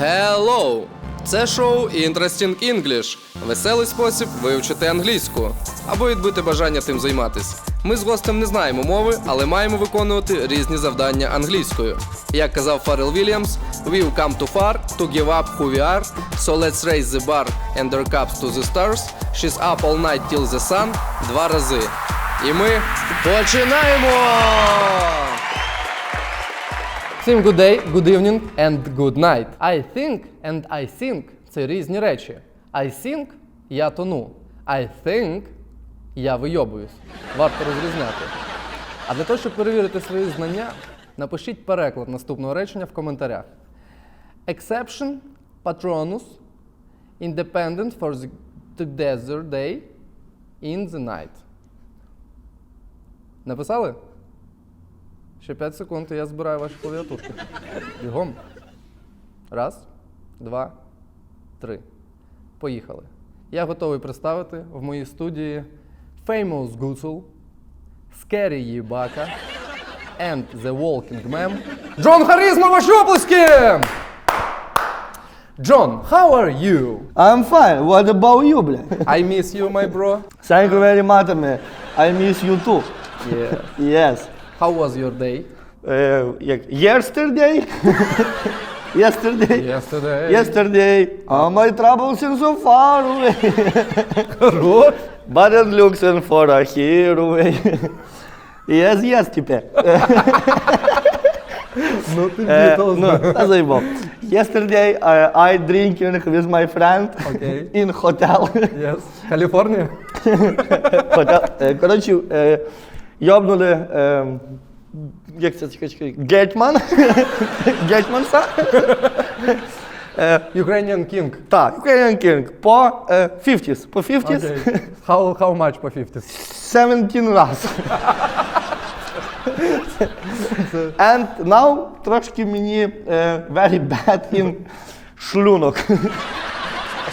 Hello! Це шоу Interesting English – веселий спосіб вивчити англійську або відбити бажання тим займатись. Ми з гостем не знаємо мови, але маємо виконувати різні завдання англійською. Як казав Фаррел Вільямс, we've come too far to give up who we are, so let's raise the bar and our cups to the stars. She's up all night till the sun два рази. І ми починаємо! Всім good day, good evening and good night. I think and I think – це різні речі. I think – я тону. I think – я вийобуюсь. Варто розрізняти. А для того, щоб перевірити свої знання, напишіть переклад наступного речення в коментарях. Exception, patronus, independent for the desert day, in the night. Написали? Ще 5 секунд, і я збираю ваші клавіатурки. Бігом. Раз, два, три. Поїхали. Я готовий представити в моїй студії Famous Гуцул, Scary Їбака and The Walking Mem. Джон Харизма, ваші оплески! Джон, how are you? I'm fine. What about you, бля? I miss you, my bro. Thank you very much, man. I miss you too. Yeah. Yes. How was your day? Е, як yesterday? yesterday? Yesterday. Yesterday. All my troubles seem so far away. Хорош. But it looks for a hero away. Yes, yes, тепер. Ну ти Е, ну, та заїбав. Yesterday uh, I drinking with my friend Окей. in hotel. Yes. Каліфорнія? Хотя, е, Коротше, е, йобнули, е, як це чекай, Гетьман. Гетьманса. Е, Ukrainian King. Так, Ukrainian King. По е, 50s. По 50s. Okay. How, how much по 50? 17 раз. And now трошки мені е, very bad in шлунок.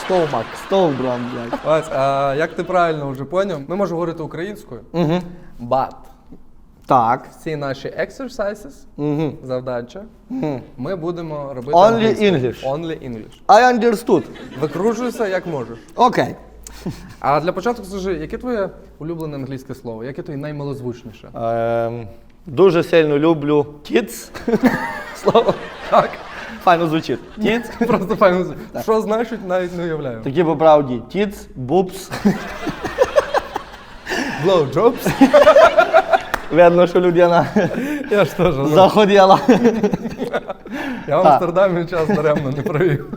Стовмак. Стовбрам, блядь. Вась, а як ти правильно вже поняв, ми можемо говорити українською. Угу. But Так. ці наші exercises, Угу. завдача, ми будемо робити Only англійською. English. Only English. I understood. Викружуйся як можеш. Окей. А для початку скажи, яке твоє улюблене англійське слово? Яке твоє наймилозвучніше? Ем, дуже сильно люблю kids. Слово. Так. Файно звучить. Kids. Просто файно. звучить. Що значить, навіть не уявляю. Такі по правді. Kids, boobs. Blowjobs? Видно, що людина Я ж теж. ну, заходила. Я в Амстердамі час даремно не провів.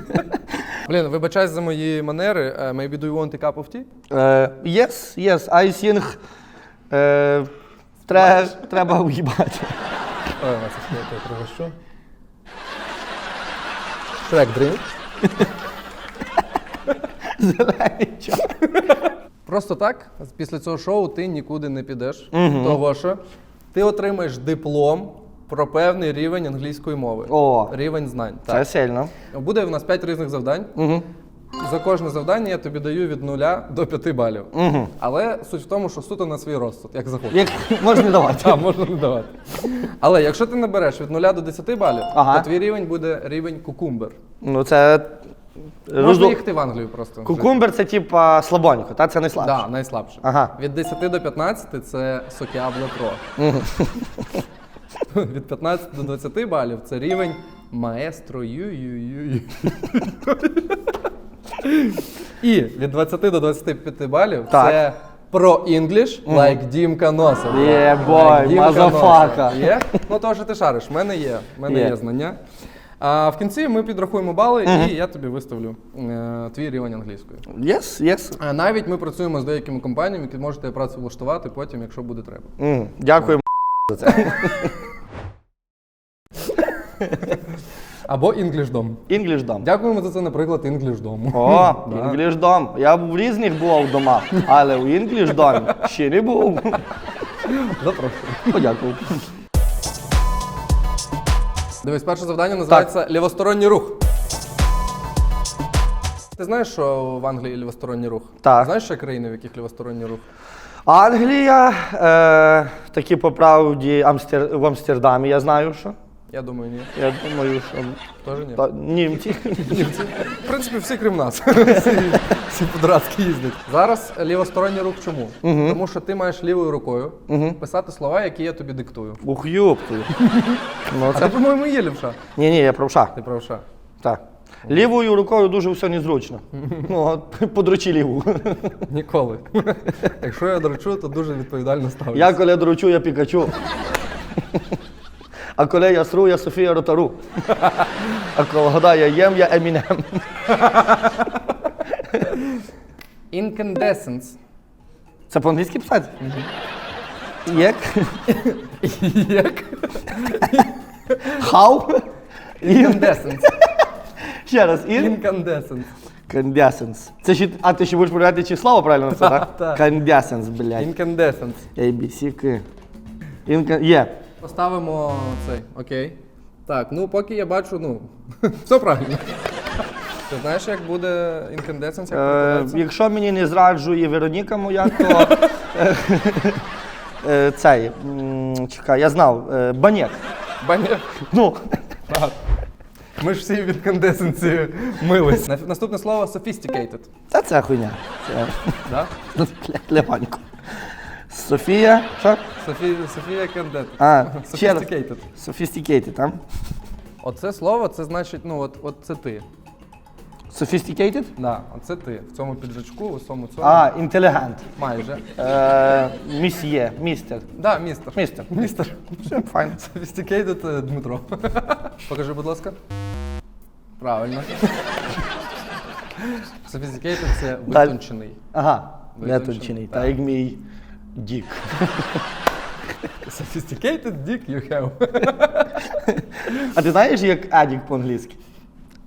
Блін, вибачай за мої манери. Е, Maybe do you want a cup of tea? Е, Yes, yes, I think е, тре- треба уїбати. Ой, Вася, я тебе пригощу. Шрек дрінк. Зелений чай. Просто так, після цього шоу ти нікуди не підеш. Того що ти отримаєш диплом про певний рівень англійської мови. О. Рівень знань. Це сильно. Буде в нас 5 різних завдань. Угу. За кожне завдання я тобі даю від 0 до 5 балів. Угу. Але суть в тому, що суто на свій розсуд, як захочеш. Як можна не давати. Так, можна не давати. Але якщо ти набереш від 0 до 10 балів, Ага. то твій рівень буде рівень кукумбер. Ну це. Можна розду- їхати в Англію просто. Кукумбер це типа слабонько, та це не слабше. Так, да, найслабше. Ага. Від 10 до 15 це Сокіабле Про. Від 15 до 20 балів це рівень маестро ю-ю-ю. І від 20 до 25 балів Так. це про English, like Дімка Носов. Yeah, Like boy, Дімка motherfucker. Носов. Є? Ну то що ти шариш, в мене є. В мене Є. є знання. А в кінці ми підрахуємо бали, і я тобі виставлю е, твій рівень англійської. Yes, yes. А навіть ми працюємо з деякими компаніями, які можете працевлаштувати потім, якщо буде треба. М, Дякую за це. Або інглішдом. English. Дякуємо за це, наприклад, інглішдому. О, Да. English дом. Я в різних був домах, але у English домі ще не був. Запрошую. Подякую. Дивись, перше завдання називається лівосторонній рух. Ти знаєш, що в Англії лівосторонній рух? Так. Знаєш ще країни, в яких лівосторонній рух? Англія, е, такі по правді Амстер... в Амстердамі, я знаю, що. Я думаю, ні. Я думаю, що. Теж ні. Та, німці. В принципі, всі крім нас. всі, всі подрадські їздять. Зараз лівосторонній рух чому? Тому що ти маєш лівою рукою писати слова, які я тобі диктую. Ух, юптую. Ну, А це... ти, по-моєму, є лівша. Ні, ні, я правша. Ти правша. Так. Лівою рукою дуже все незручно. Ну, от подручи ліву. Ніколи. Якщо я дрочу, то дуже відповідально ставлюся. Я коли дручу, я пікачу. А коли я сру, я Софія Ротару. А коли я їм, я Емінем. Incandescence. Це по-англійськи писати? Як? Як? How? Incandescence. Ще раз. In? Incandescence. Incandescence. Це ще, а ти ще будеш перевіряти, чи слово правильно написати, так? Так. Incandescence, блядь. Incandescence. A, B, C, K. Inca... Є. Поставимо цей, окей. Так, ну поки я бачу, ну, все правильно. Ти знаєш, як буде як Е, якщо мені не зраджує Вероніка моя, то е, е, цей, м, чекай, я знав, е, банєк. Баня. Ну, Так. Ми ж всі в incandescence мились. На- Наступне слово sophisticated. це це хуйня. Це Да? для Леванько. Софія, що? Софія, Софія. А, ще раз. Sophisticated. Sophisticated, там? Оце слово, це значить, ну, от, от це ти. Sophisticated? Да, оце ти. В цьому піджачку, у цьому цьому. А, інтелігент. Майже. Е, місьє, містер. Да, містер. Містер. Містер. Все, файн. Sophisticated е, Дмитро. Покажи, будь ласка. Правильно. Sophisticated – це витончений. Ага, Витончений, витончений. так. Як мій дік. Sophisticated dick you have. А ти знаєш, як адік по-англійськи?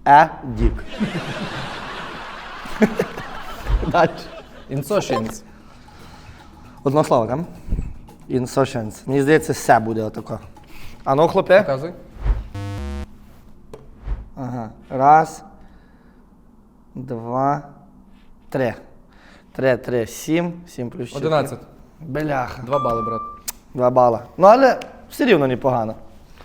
Адік. Далі. Insouciance. Одно слово, там? Insouciance. Мені здається, все буде отако. А ну, хлопе. Показуй. Ага. Раз, два, три. Три, три, сім. Сім плюс чотири. 11. Бляха. Два бали, брат. Два бала. Ну, але все рівно непогано.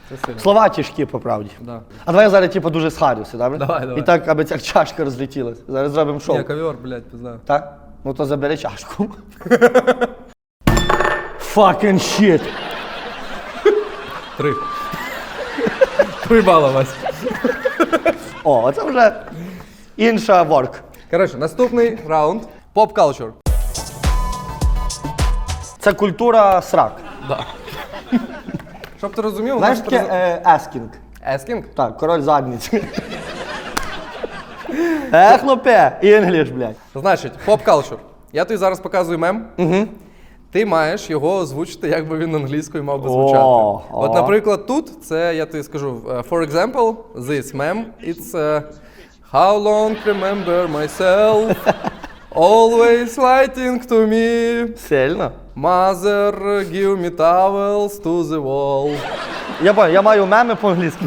Це сильно. Слова тяжкі, по правді. Да. А давай я зараз типу, дуже схарюся, добре? Давай, давай. І так, аби ця чашка розлетілась. Зараз зробимо шоу. Ні, ковер, блядь, пизда. Так? Ну то забери чашку. Fucking shit. Три. Три бала, Вась. О, оце вже інша ворк. Коротше, наступний раунд. Поп culture. Це культура срак. Да. Щоб ти розумів, у Знаєш нас таке презен- е, аскінг? Asking? Так, король задниці. Е, хлопе, інгліш, блядь. Значить, поп culture. Я тобі зараз показую мем. Угу. Ти маєш його озвучити, як би він англійською мав би звучати. О, От, о. наприклад, тут це я тобі скажу. е, For example, this mem, it's е, How long remember myself, always lighting to me, Сильно. mother give me towels to the wall. Я понял, я маю меми по-англійськи.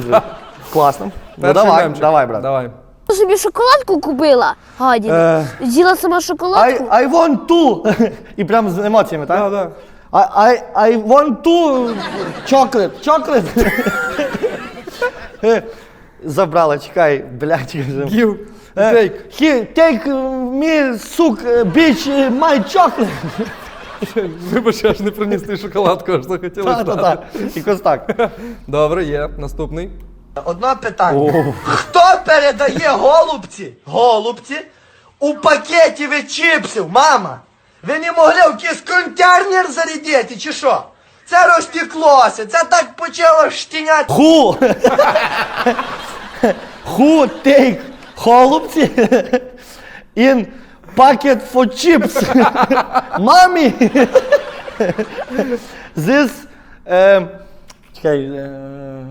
Класно. Ну Перший давай, мемчик. давай, брат. Давай. собі шоколадку купила, гаді. Е. З'їла сама шоколадку. I, I want to. І прям з емоціями, так? Да, да. I, I, I want to chocolate. Chocolate. Е, Забрала, чекай, блядь. Give, take. He, take me, сук, bitch, my chocolate. Вибач, я ж не приніс ти шоколадку, аж захотілося. Так, так, так. Якось так. Добре, є. Наступний. Одне питання. Хто передає голубці? Голубці у пакеті від чіпсів, мама? Ви не могли в якийсь контейнер зарядити, чи що? Це розтеклося, це так почало штіняти. Who? Who take голубці in packet for chips? Mommy! This... Е, чекай, е,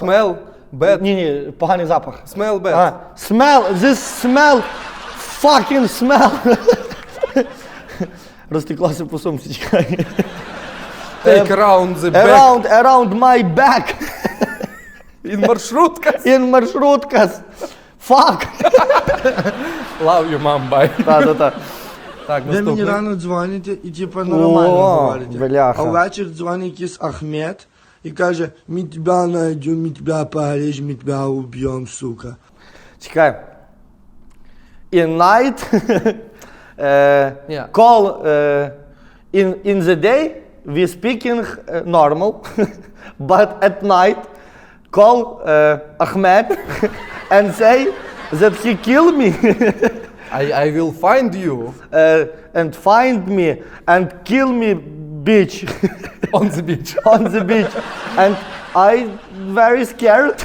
Smell bad. ні, ні, поганий запах. Smell bad. А, smell, this smell, fucking smell. Розтеклося по сумці, чекай. Take around the back. Around, around my back. In маршрутка. In маршруткас. Fuck. Love you, mom, bye. Так, так, так. Так, Ви мені наступний. рано дзвоните і типу нормально О, говорите. бляха. А ввечері дзвонить якийсь Ахмед і каже, ми тебе найдем, ми тебе порежем, ми тебе уб'єм, сука. Чекай. In night, е, Yeah. call е, in, in the day we speaking е, normal, but at night call е, Ahmed and say that he kill me I, I will find you е, and find me and kill me bitch on the beach. on the beach and I very scared.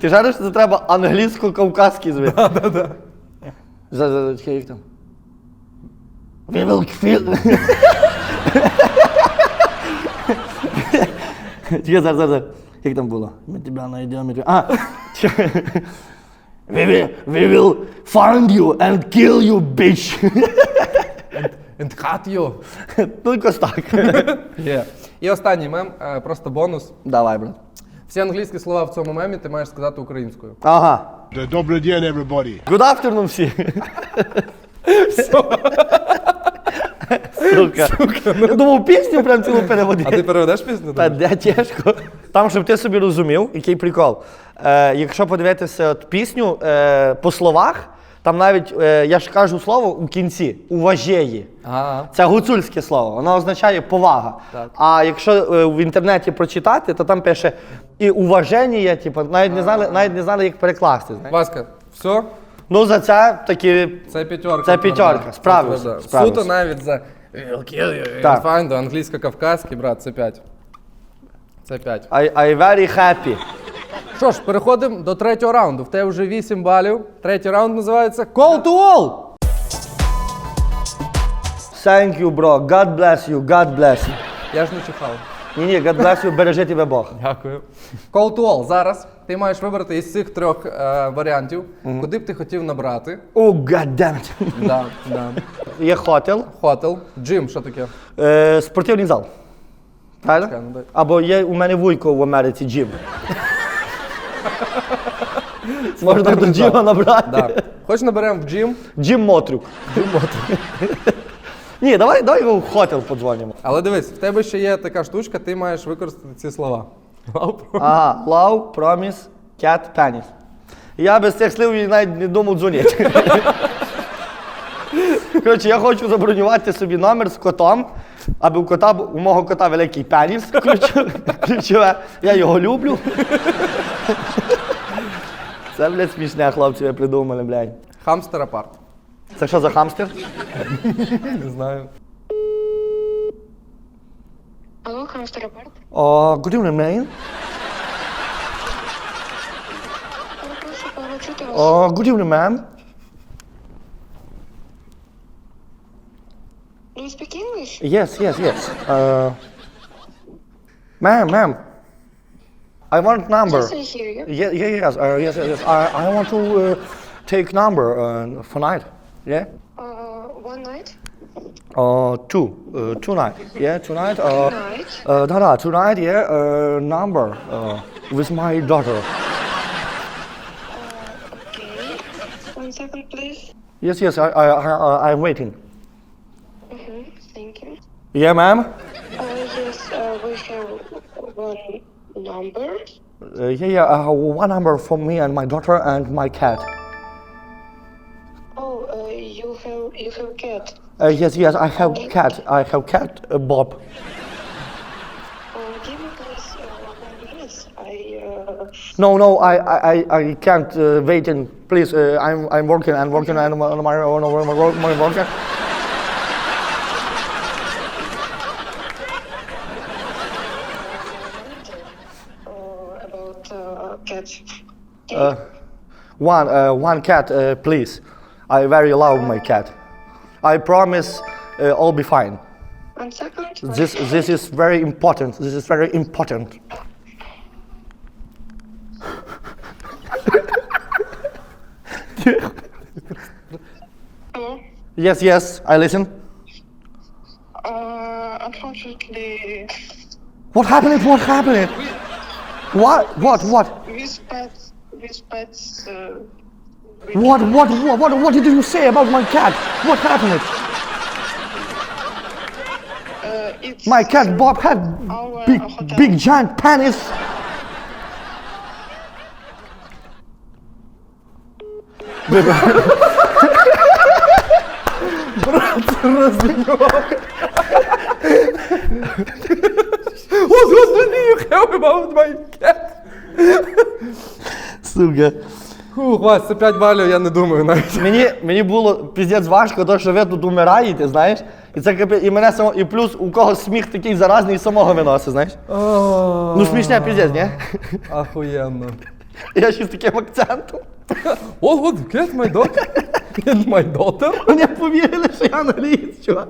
Ти жариш, що це треба англійсько-кавказький звик. Да, да, да. За, за, за, чекай, як там. We will kill. Чекай, зараз, зараз, зараз. Як там було? Ми тебе знайдемо. тебе- А. We will, we will find you and kill you, bitch. And cut you. Якось так. Yeah. І останній мем, е, просто бонус. Давай, брат. Всі англійські слова в цьому мемі ти маєш сказати українською. Ага. Добрый день, everybody. Good afternoon всі. Сука. Я думав, пісню прям цілу переводити. А ти переведеш пісню? Та де тяжко. Там, щоб ти собі розумів, який прикол. Е, якщо подивитися от пісню е, по словах, там навіть е, я ж кажу слово у кінці уважєї. Ага. Це гуцульське слово, воно означає повага. Так. А якщо е, в інтернеті прочитати, то там пише і уваження, типу, навіть не знали, навіть не знали, як перекласти. знаєш. Васька, все? Ну за це такі. Це п'ятерка. Це п'ятерка, справився, справився. Суто навіть за We'll kill you, Так. you'll find you. англійсько-кавказький, брат, це 5. Це 5. I, I very happy. Що ж, переходимо до третього раунду. В тебе вже 8 балів. Третій раунд називається Call to All. Thank you, bro. God bless you, God bless you. Я ж не чихав. Ні, ні, God bless you, бережи тебе Бог. Дякую. Call to All. Зараз ти маєш вибрати із цих трьох е, варіантів, куди б ти хотів набрати. О, God damn it. Да, да. Є хотел, Хотел. Джим, що таке? е, спортивний зал. Правильно? Чекай, ну дай. Або є у мене вуйко в Америці джим. Можна до джима набрати. Да. Хоч наберемо в джим, Джим Мотрюк. Джим Мотрюк. Ні, давай, давай його в хотел подзвонимо. але дивись, в тебе ще є така штучка, ти маєш використати ці слова. Ага, love, promise, cat, penis. Я без цих слів навіть не думав дзвонити. Коротше, я хочу забронювати собі номер з котом, аби у кота бу- у мого кота великий пеніс. Ключове. Я його люблю. Це, блядь, смішне, хлопці, ви придумали, блядь. Хамстер апарт. Це що за хамстер? Не знаю. Алло, хамстер апарт. О, good evening, man. Прошу почути вас. О, good evening, ma'am. Do you speak English? Yes, yes, yes. Uh, ma'am, ma'am. I want number. Yes, I hear you. Yeah, yeah, yes, uh, yes, yes, yes. I, I want to uh, take number uh, for night. Yeah. Uh, one night? Uh, two, uh, tonight. Yeah, tonight. Uh, Night. uh, da, da, tonight. Yeah, uh, number uh, with my daughter. Okay. One second, please. Yes, yes. I, I, I, I'm waiting. Mm-hmm. Thank you. Yeah, ma'am. Uh, yes, uh, we have one number. Uh, yeah, yeah. Uh, one number for me and my daughter and my cat. You have you cat. Uh, yes, yes. I have cat. I have cat. Uh, Bob. Uh, give me please uh, one minute. I uh, No, no, I, I, I- can't uh, wait. And please, uh, I'm, I'm working and working and my, my, my, my, my working. uh, about uh, cat. Uh, one, uh, one cat, uh, please. I very love my cat. I promise, uh, all be fine. One second. This, this is very important. This is very important. Hello. Yes, yes, I listen. Uh, unfortunately, What happened? What happened? What? What? What? with pets, with pets. Uh, What? What? What? What? What did you say about my cat? What happened? uh, it's My cat Bob had our big, hotel. big giant penis. What do you have about my cat? Сука. Фух, Вась, це 5 балів, я не думаю навіть. Мені, мені було піздець важко, то, що ви тут умираєте, знаєш? І це капі- і мене само, і плюс у когось сміх такий заразний і самого виносить, знаєш? Ну смішне піздець, ні? Ахуєнно. Я ще з таким акцентом. What would get my daughter? Get my daughter? Вони повірили, що я англієць, чувак.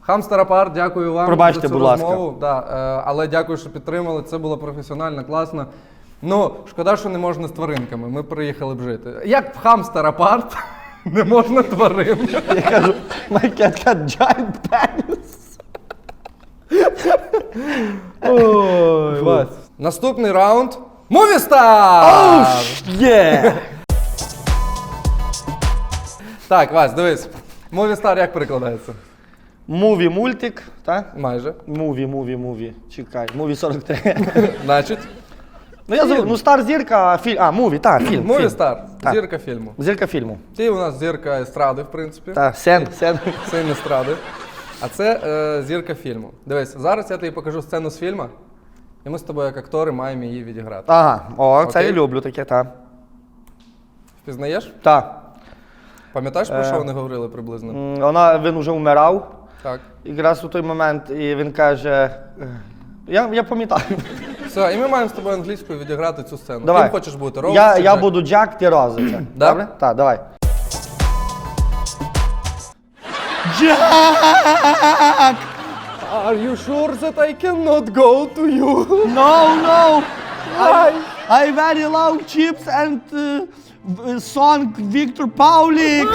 Хамстер дякую вам Пробачте, за цю будь ласка. розмову. Да, е, але дякую, що підтримали. Це було професіонально, класно. Ну, шкода, що не можна з тваринками. Ми приїхали б жити. Як в хамстер апарт не можна тварин. Я кажу, my cat had giant penis. Ой, Вась. Наступний раунд. Мувістар! Є! Так, Вась, дивись. Мувістар як перекладається? Муві мультик, так? Майже. Муві, муві, муві. Чекай, муві 43. Значить, Ну я забув, ну стар зірка, фільм. А, муві, так, фільм. фільм. Мувістар. Так. Зірка фільму. Зірка фільму. Ти у нас зірка естради, в принципі. Так, сен, сен. Син естради. А це е, зірка фільму. Дивись, зараз я тобі покажу сцену з фільму, і ми з тобою, як актори, маємо її відіграти. Ага, о, це Окей. я люблю таке, так. Впізнаєш? Так. Пам'ятаєш, про Е. що вони говорили приблизно? М, Вона, він вже вмирав. Так. Якраз у той момент, і він каже. е, Я, я пам'ятаю. Все, і ми маємо з тобою англійською відіграти цю сцену. Давай. Ким хочеш бути? Роуз Я, чи я Джек? буду Джек, ти Рози. Це. Да? Добре? Так, давай. Are you sure that I cannot go to you? No, no! Why? I very love chips and uh, v- song Victor Paulik.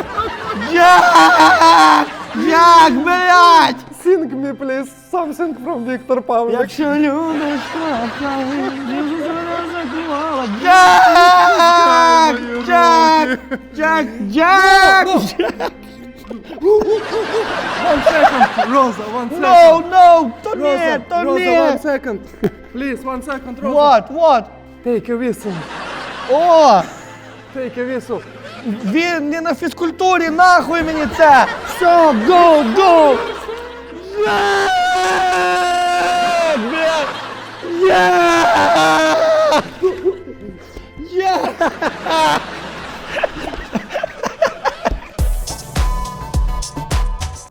Джек! Джек, блядь! Sing me, please, something from Victor Pavlik. Якщо любиш, Джек! Джек! Джек! Джек! One second, Rosa, one second. No, no! То ні, то Rosa, ні! one second. Please, one second, Rosa. What, what? Take a whistle. О! Take a whistle. Він не на фізкультурі, нахуй мені це! Все, go, go! Є!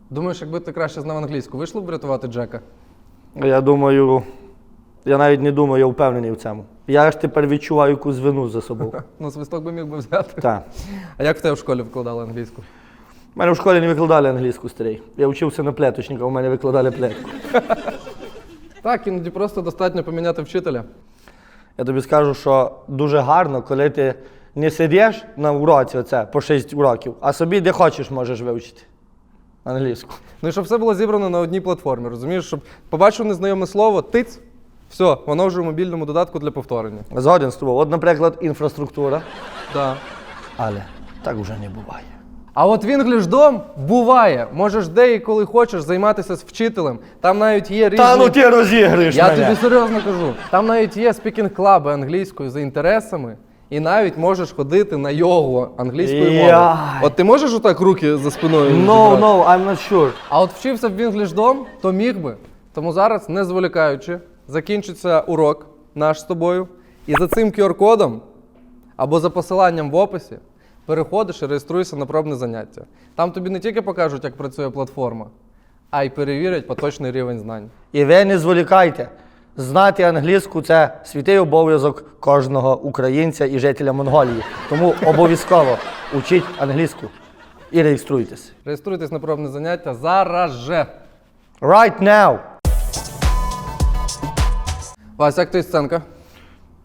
Думаєш, якби ти краще знав англійську, вийшло б врятувати Джека? Я думаю, я навіть не думаю, я впевнений в цьому. Я ж тепер відчуваю якусь вину за собою. Ну, свисток би міг би взяти. Так. А як в тебе в школі викладали англійську? У мене в школі не викладали англійську старий. Я вчився на плеточника, у мене викладали плетку. Так, іноді просто достатньо поміняти вчителя. Я тобі скажу, що дуже гарно, коли ти не сидиш на уроці оце по 6 уроків, а собі де хочеш можеш вивчити англійську. Ну і щоб все було зібрано на одній платформі, розумієш, щоб побачив незнайоме слово, тиць, все, воно вже в мобільному додатку для повторення. Згоден з тобою. От, наприклад, інфраструктура. Да. Але так вже не буває. А от в English буває. Можеш де і коли хочеш займатися з вчителем. Там навіть є різні. Та ну ти розіграєш Я мене. тобі серйозно кажу. Там навіть є спікінг клаби англійською за інтересами, і навіть можеш ходити на йогу англійською мовою. Яй. От ти можеш отак руки за спиною? No, no, I'm not sure. А от вчився в English то міг би. Тому зараз, не зволікаючи, закінчиться урок наш з тобою. І за цим QR-кодом або за посиланням в описі переходиш і реєструєшся на пробне заняття. Там тобі не тільки покажуть, як працює платформа, а й перевірять поточний рівень знань. І ви не зволікайте. Знати англійську це святий обов'язок кожного українця і жителя Монголії. Тому обов'язково учіть англійську і реєструйтесь. Реєструйтесь на пробне заняття зараз же. Right now. Вася, як ти сценка?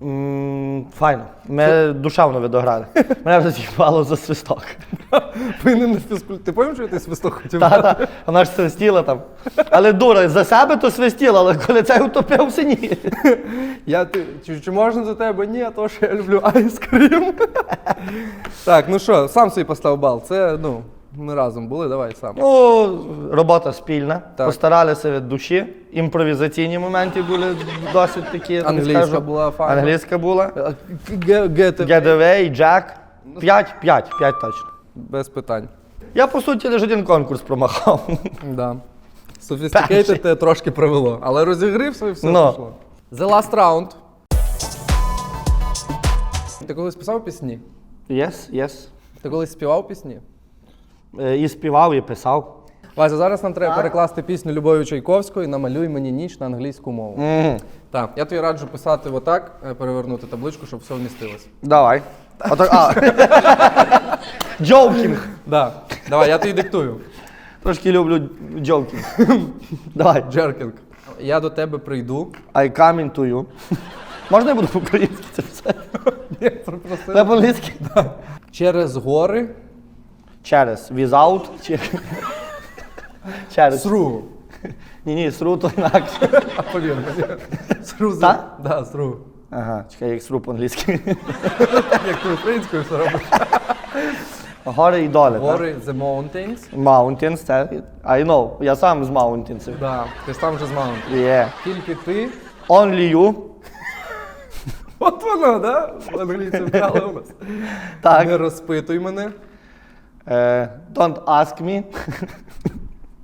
М, файно. Ми душевно видограли. Мене вже з'їбало за свисток. Повинен на фізкульт. Ти пам'ятаєш, що я ти свисток хотів? Та-та, Вона ж свистіла там. Але дура, за себе то свистіла, але коли це утопився, ні. Я ти, чи, чи можна за тебе? Ні, то що я люблю айскрім. так, ну що, сам собі постав бал. Це, ну, Ми разом були, давай сам. Ну, робота спільна. Так. Постаралися від душі. Імпровізаційні моменти були досить такі. Англійська скажу. була файна. Англійська була. Ге- Гети. Getaway, Джек. П'ять, п'ять, п'ять точно. Без питань. Я, по суті, лише один конкурс промахав. Да. Sophisticated те трошки привело, але розігрився і все Ну. пішло. The last round. Ти колись писав пісні? Єс, єс. Ти колись співав пісні? Е, І співав, і писав. Вася, зараз нам треба перекласти пісню Любові Чайковської Намалюй мені ніч на англійську мову. Мгм. Так, я тобі раджу писати отак, е, перевернути табличку, щоб все вмістилось. Давай. Отак, а. Джокінг. Да. Давай, я тобі диктую. Трошки люблю джокінг. Давай. Джеркінг. Я до тебе прийду. I come into you. Можна я буду по-українськи це все? Я просив. Це по-англійськи? Через гори. Через. Without. Чи... Через. Through. Ні, ні, through то інакше. А повір, повір. Through. Та? Да, through. Ага, чекай, як through по-англійськи. Як ти українською все робиш. Гори і доли, так? Гори, the mountains. Mountains, це I know. Я сам з mountains. Да, ти ж там вже з mountains. Yeah. Тільки ти. Only you. От воно, да? Англійці вкрали у нас. Так. Не розпитуй мене. Е, don't ask me.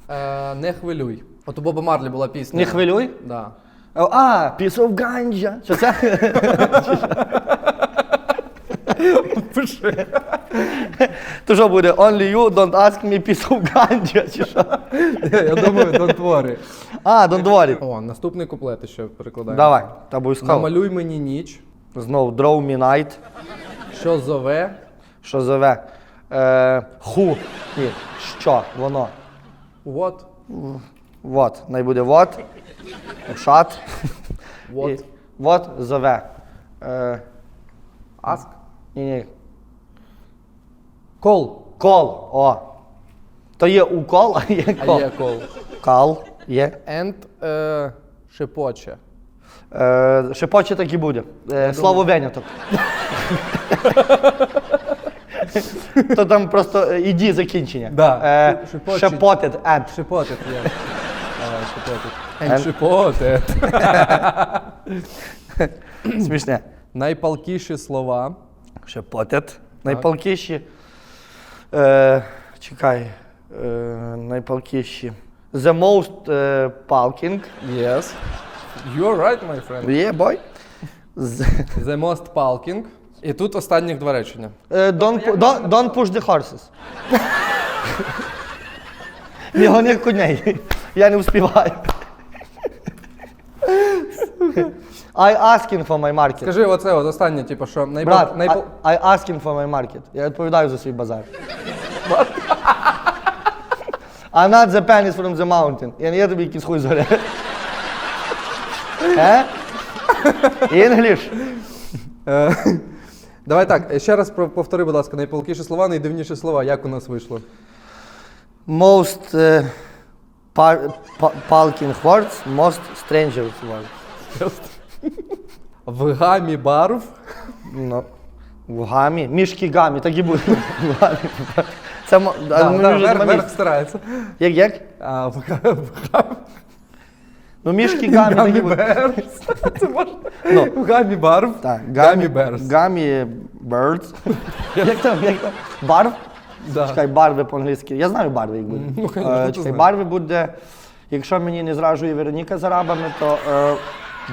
Е, не хвилюй. От у Боба Марлі була пісня. Не хвилюй. Да. О, А, piece of ganja. Що це? Пиши. То що буде? Only you, don't ask me, piece of ganja, чи що? Я думаю, don't worry. А, don't worry. О, наступний куплет ще перекладаємо. Давай, та обов'язково. Намалюй мені ніч, Знову draw me night. що зове. Що зове? Е, ху. Ні, що, воно. What? Вот, най буде вот. Шат. What? І Вот зове. Е, Ask? ні, ні. Call. Кол. О. То є укол, а є кол. А є call. Кал є. And е, шепоче. Е, шепоче так і буде. Е, слово виняток. То там просто е, іді закінчення. Да. Е, Шепоче. шепотить, ед. Шепотит є. Давай, шепотит. And шепотит. Смішне. Найпалкіші слова. Шепотить. Найпалкіші. Е, чекай. Е, найпалкіші. The most е, palking. Yes. You're right, my friend. Yeah, boy. З- The most palking. І тут останніх два речення. Е, don't, pu- don't, don't push the horses. Не гони коней. Я не успіваю. I asking for my market. Скажи оце от останнє, типу, що найпал... Брат, найпал... I, I asking for my market. Я відповідаю за свій базар. I'm not the penis from the mountain. Я не є тобі якийсь хуй зоря. Е? English. Е, Давай так, ще раз про- повтори, будь ласка, найпалкіші слова, найдивніші слова. Як у нас вийшло? Most uh, par- pa- palking words, most strangers words. В гамі барв. Ну, в гамі. Мішки гамі, так і буде. В гамі. Це мо- а, Да, ну, да, верх, верх старається. Як як? А в га- в гамі Ну, мішки гамі, гамі берс. Це можна. Ну. Гамі барв. Так, Гамі берс. Гамі birds. як там, як там? Барв? Да. Чекай, барви по-англійськи. Я знаю барви, як буде. Ну, конечно, Е, Чекай, знаєш. барви буде, якщо мені не зраджує Вероніка з арабами, то е,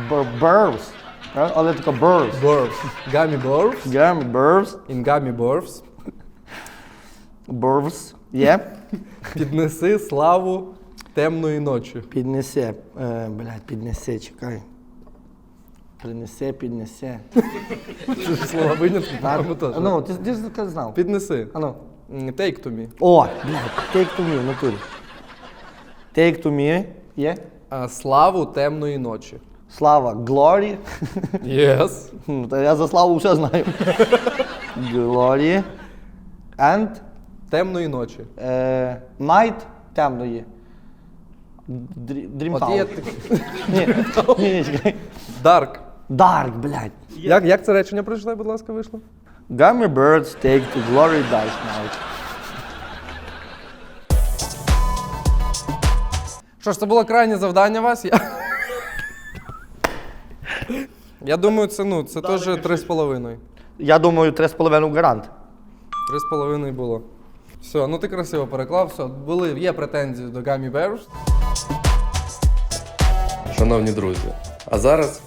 б- birds. Е, Але тако birds. Барв. Гамі барв. Гамі birds. In гамі барвс. Birds. Є. Піднеси славу темної ночі. Піднесе. Е, блядь, піднесе, чекай. Принесе, піднесе. Це ж слова винятки, по-моєму, теж. Ну, ти, ти ж таке знав. Піднеси. А ну. М, Take to me. О, блядь, take to me в натурі. Take to me. Є. А, Славу темної ночі. Слава, glory. Yes. Ну, Та я за славу все знаю. Glory. And Темної ночі. е, night темної. Дрім От є блядь. Як, як це речення прийшло, будь ласка, вийшло? Gummy birds take to glory dice night. Що ж, це було крайнє завдання вас. Я, я думаю, це ну, це теж три з половиною. Я думаю, 3,5 гарант. Три з половиною було. Все, ну ти красиво переклав, все. Були, є претензії до Gummy Bears. Шановні друзі, а зараз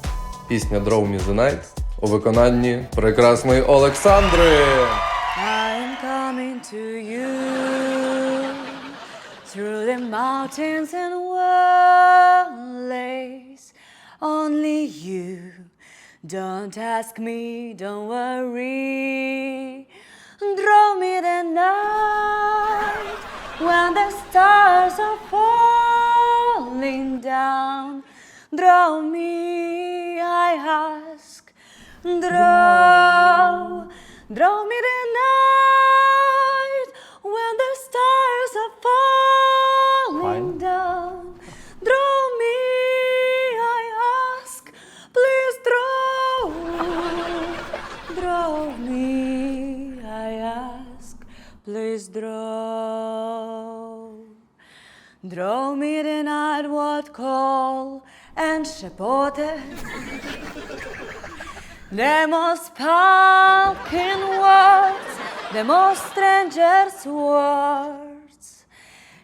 пісня Draw Me The Night у виконанні прекрасної Олександри. I'm coming to you through the mountains and valleys. Only you. Don't ask me, don't worry. Draw me the night when the stars are falling down. Draw me, I ask. Draw, the most spoken words, the most strangest words.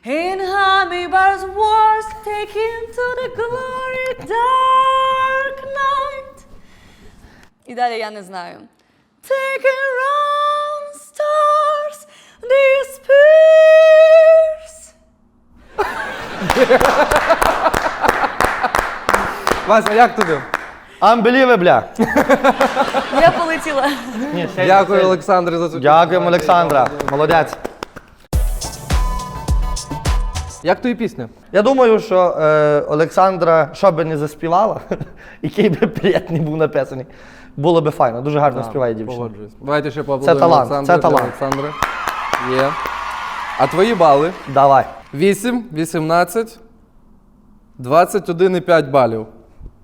In Hamibar's wars, take him to the glory dark night. І далі я не знаю. Take around stars, disperse. Вася, як тобі? Unbelievable. Я полетіла. Ні, ще- Дякую, Олександре, за цю Дякуємо, Олександра. Молодець. Як тобі пісня? Я думаю, що е, Олександра, що би не заспівала, який би привіт не був написаний, було би файно. Дуже гарно співає дівчина. Погоджуюсь. Давайте ще поаплодуємо талант, Олександру це для талант. Олександра. Є. А твої бали? Давай. 8, 18, 21,5 балів.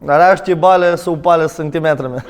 Нарешті бали совпали з сантиметрами.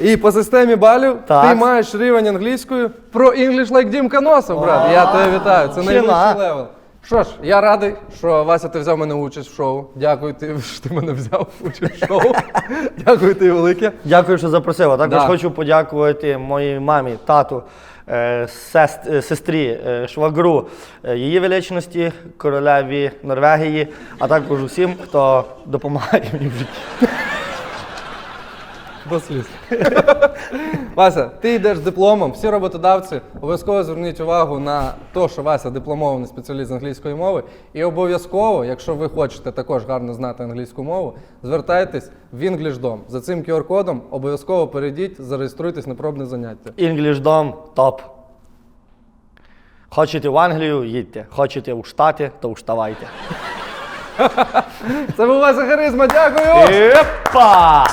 І по системі балів Так. ти маєш рівень англійської про English like Дімка Носов, брат. Я тебе вітаю. Це Чина. найвищий левел. Що ж, я радий, що Вася, ти взяв мене участь в шоу. Дякую, ти, що ти мене взяв участь в шоу. Дякую тобі велике. Дякую, що запросила. Також Да. хочу подякувати моїй мамі, тату, е, сест- е, сестрі, е, швагру, е, її величності, королеві Норвегії, а також усім, хто допомагає мені в житті. До сліз. Вася, ти йдеш з дипломом. Всі роботодавці обов'язково зверніть увагу на те, що Вася дипломований спеціаліст з англійської мови. І обов'язково, якщо ви хочете також гарно знати англійську мову, звертайтесь в EnglishDom. За цим QR-кодом обов'язково перейдіть, зареєструйтесь на пробне заняття. English топ. Хочете в Англію, їдьте. Хочете у Штати, то уштавайте. Це був Вася Харизма, дякую! Епа!